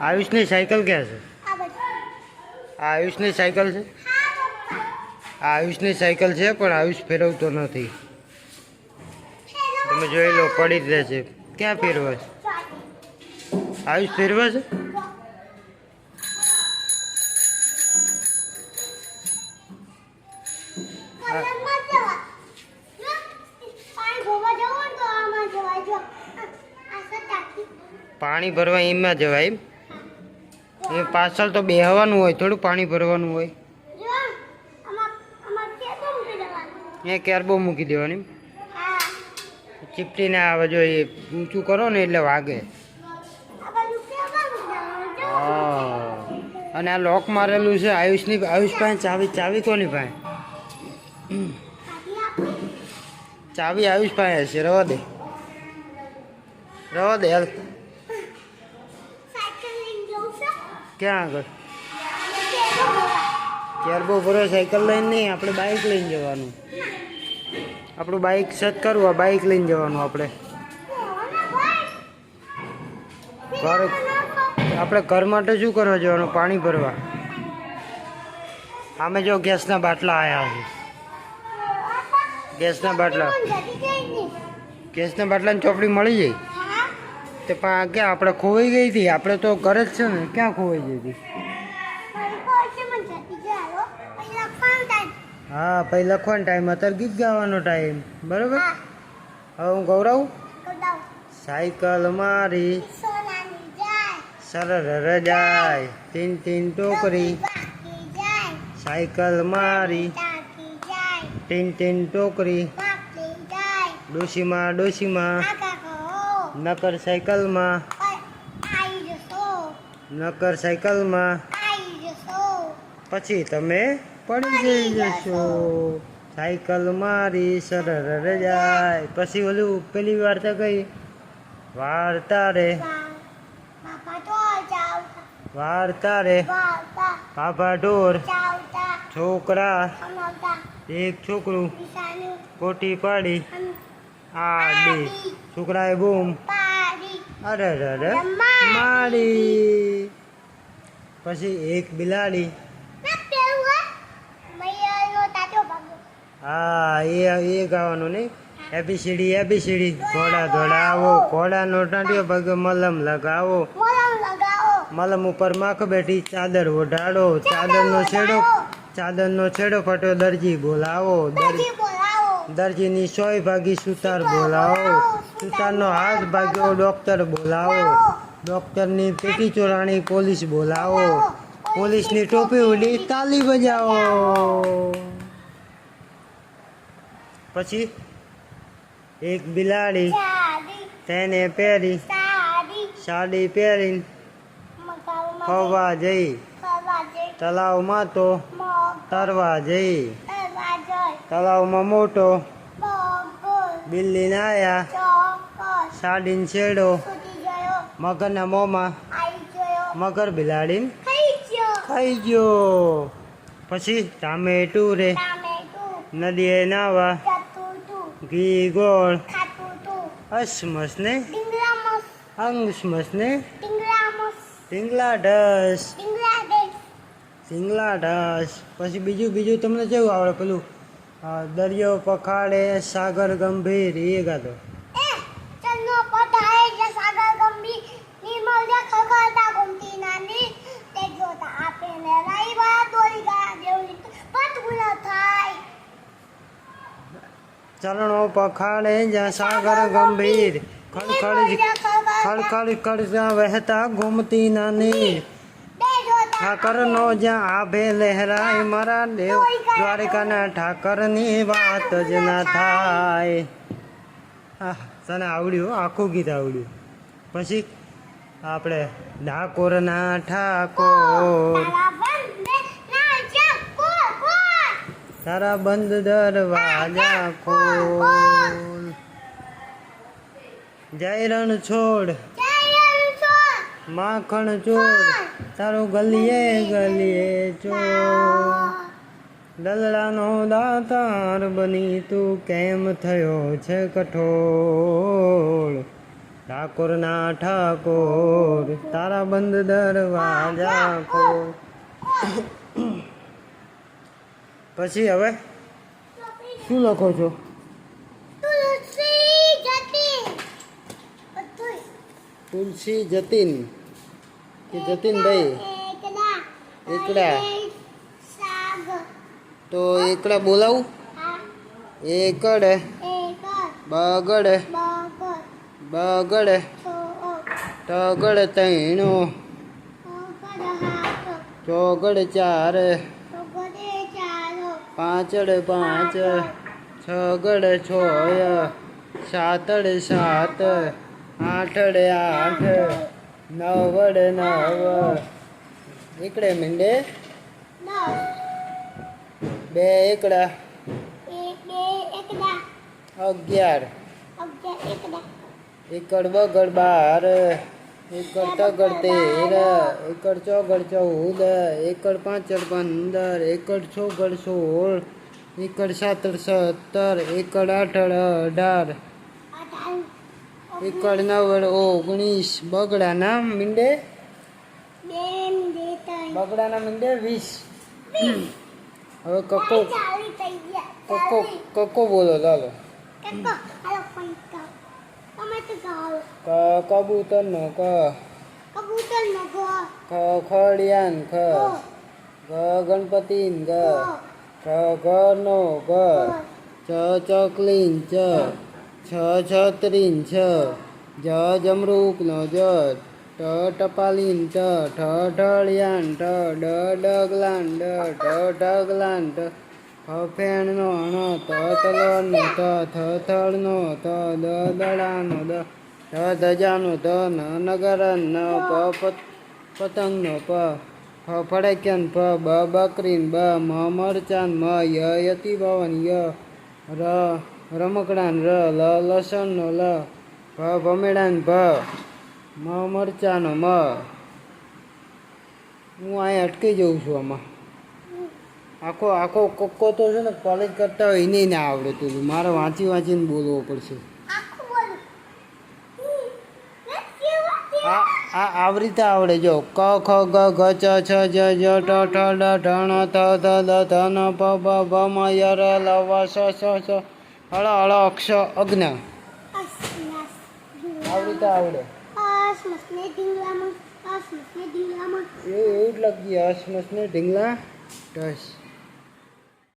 આયુષની cycle ક્યાં છે? આ આયુષની સાયકલ છે? આ આયુષની સાયકલ છે પણ આયુષ ફેરવતો નથી. તમે જોઈ લો પડી જ રહે છે. ક્યાં ફેરવે છે? આયુષ ફેરવે છે? પાણી ભરવા એમાં જવાય એ પાછળ તો બેહવાનું હોય થોડું પાણી ભરવાનું હોય. અહીંયા કેરબો મૂકી દેવાની ચીપટીને આવે જો એ ઊંચું કરો ને એટલે વાગે. અને આ લોક મારેલું છે આયુષની આયુષ પાસે ચાવી ચાવી કોની પાસે? ચાવી આયુષ પાસે છે રવા દે. રવા દે હાલ સાયકલ લઈને જવું છે ક્યાં આગળ? ત્યાર બહુ ભરો સાયકલ લઈને નહીં, આપણે બાઇક લઈને જવાનું. આપણું બાઇક સેટ કરવું, આ બાઇક લઈને જવાનું આપણે. ઘર આપણે ઘર માટે શું કરવા જવાનું? પાણી ભરવા. આમે જો ગેસના બાટલા આવ્યા છે ગેસના બાટલા. ગેસના બાટલાની ચોપડી મળી જાય? તે પણ ક્યાં આપણે ખોવાઈ ગઈ હતી. આપણે તો ઘરે જ છે ને. ક્યાં ખોવાઈ ગઈ હતી? હા પછી લખવાનો ટાઈમ અત્યારે ગીત ગાવાનો ટાઈમ બરોબર? હવે હું ગૌરવ? સાયકલ મારી. સરર જાય. તીન તીન ટોકરી. સાયકલ મારી. તીન તીન ટોકરી. ડોશીમાં ડોશીમાં. નકર સાયકલમાં. નકર સાયકલમાં. પછી તમે પડી જઈ જશો. સાયકલ મારી સરર જાય પછી ઓલું પેલી વાર્તા કઈ વાર્તા રે. વાર્તા રે. પાપા ઢોર. છોકરા. એક છોકરું. કોટી પાડી. આડી. છોકરાએ બૂમ. અરે અરે માડી પછી એક બિલાડી. હા. એ એ ગાવાનું નહીં. A B C D A B C D. ઘોડા દોડાવો ઘોડાનો ટાંડ્યો પગે મલમ લગાવો. મલમ ઉપર માખ બેઠી ચાદર ઓઢાડો. ચાદરનો છેડો ચાદરનો છેડો ફટ્યો દરજી બોલાવો. દરજી દરજીની સોય ભાગી સુતાર બોલાવો. સુતારનો હાથ ભાગ્યો ડોક્ટર બોલાવો. ડોક્ટરની પેટી ચોરાણી પોલીસ બોલાવો. પોલીસની ટોપી ઉડી તાલી બજાવો. પછી એક બિલાડી તેને પહેરી સાડી પહેરીને ખવા જઈ. તલાવમાં તો તરવા જઈ. તલાવમાં મોટો. બિલ્લી આયા સાડીન છેડો. મગરના મોમાં. મગર બિલાડીન ખાઈ ગયો. પછી ટામેટું રે. નદીએ નાવા. ઘી ગોળ. અસમસ ને. અંગસમસ ને. ઢીંગલા ઢસ ટીંગલા ઢસ પછી બીજું બીજું તમને કેવું આવડે પેલું? દરિયો પખાડે સાગર ગંભીર એ ગાતો ચરણો પખાડે જ્યાં સાગર ગંભીર ખડખડ ખડખડ કરતા વહેતા ઘૂમતી નાની. ઠાકરનો જ્યાં આભે લહેરાય મારા દેવ દ્વારિકાના ઠાકરની વાત જ ના થાય. તને આવડ્યું આખું ગીત આવડ્યું. પછી આપણે ડાકોરના ઠાકોર. તારા બંધ દરવાજા ખોલ. જય રણ છોડ. માખણ ચોર તારો ગલીએ ગલીએ ચોર દલડાનો દાતાર બની તું કેમ થયો છે કઠોળ? ઠાકોરના ઠાકોર તારા બંધ દરવાજા ખોલ પછી હવે શું લખો છો. તુલસી જતીન. કે જતીનભાઈ એકડા તો એકડા બોલાવું? એકડ. બગડ. બગડ. ટગડ તૈણો ચોગડ ચાર. પાંચડ પાંચ. છગડ છ સાતડ સાત. આઠડ આઠ. નવડ નવ એકડે મીંડે? બે એકડા. અગિયાર. એકડ બગડ બાર, એકડ તગડ તેર, એકડ ચોગડ ચૌદ, એકડ પાંચડ પંદર, એકડ છોગડ સોળ, એકડ સાતડ સત્તર, એકડ આઠડ અઢાર. એકડ નવડ ઓગણીસ બગડાના મીંડે? બગડા બગડાના મીંડે વીસ. હવે કકો કકો કક્કો બોલો ચાલો. કબૂતર નો ક. ખ ખડિયાન ખ. ગો ગ ગણપતિન ગ. ગો. ચકલીન ચ. છ છત્રીન છ. જ જમરૂકનો જ ટ ટપાલીન ટ, ઠ ઠળિયાન ઠ ડ ડગલાન ડ ઢ ઢગલાન ફ ફેણનો ણ, ત તલવાનો ત, થ થળનો ત, દ દડાનો દ. ધ ધજાનો ધ, ન નગરન ન પ પત પતંગનો પ. ફ ફડક્યાન ફ, બ બકરીન બ, મ મરચાન મ, ય યતિ ભવન ય. ર રમકડાન ર, લ, લસણનો લ, ભ ભમેડાન ભ મ, મરચાનો મ. હું અહીંયા અટકી જઉં છું આમાં. આખો આખો કક્કો તો છે ને કોલેજ કરતા હોય એને ના આવડતું હતું મારે વાંચી વાંચીને બોલવો પડશે. આ આ આવી રીતે આવડે જો. ક, ખ, ગ, ઘ ચ છ જ જ ટ ઠ ડ ઢ ણ થ ધ દ ધ ન, પ બ ભ મ, ય, ર, લ, વ, સ સ સ. હળ હળો અક્ષ અગ્ન. અસમસ તો આવડે એવું એવું જ લખી હસમસ ને ઢીંગલા ટસ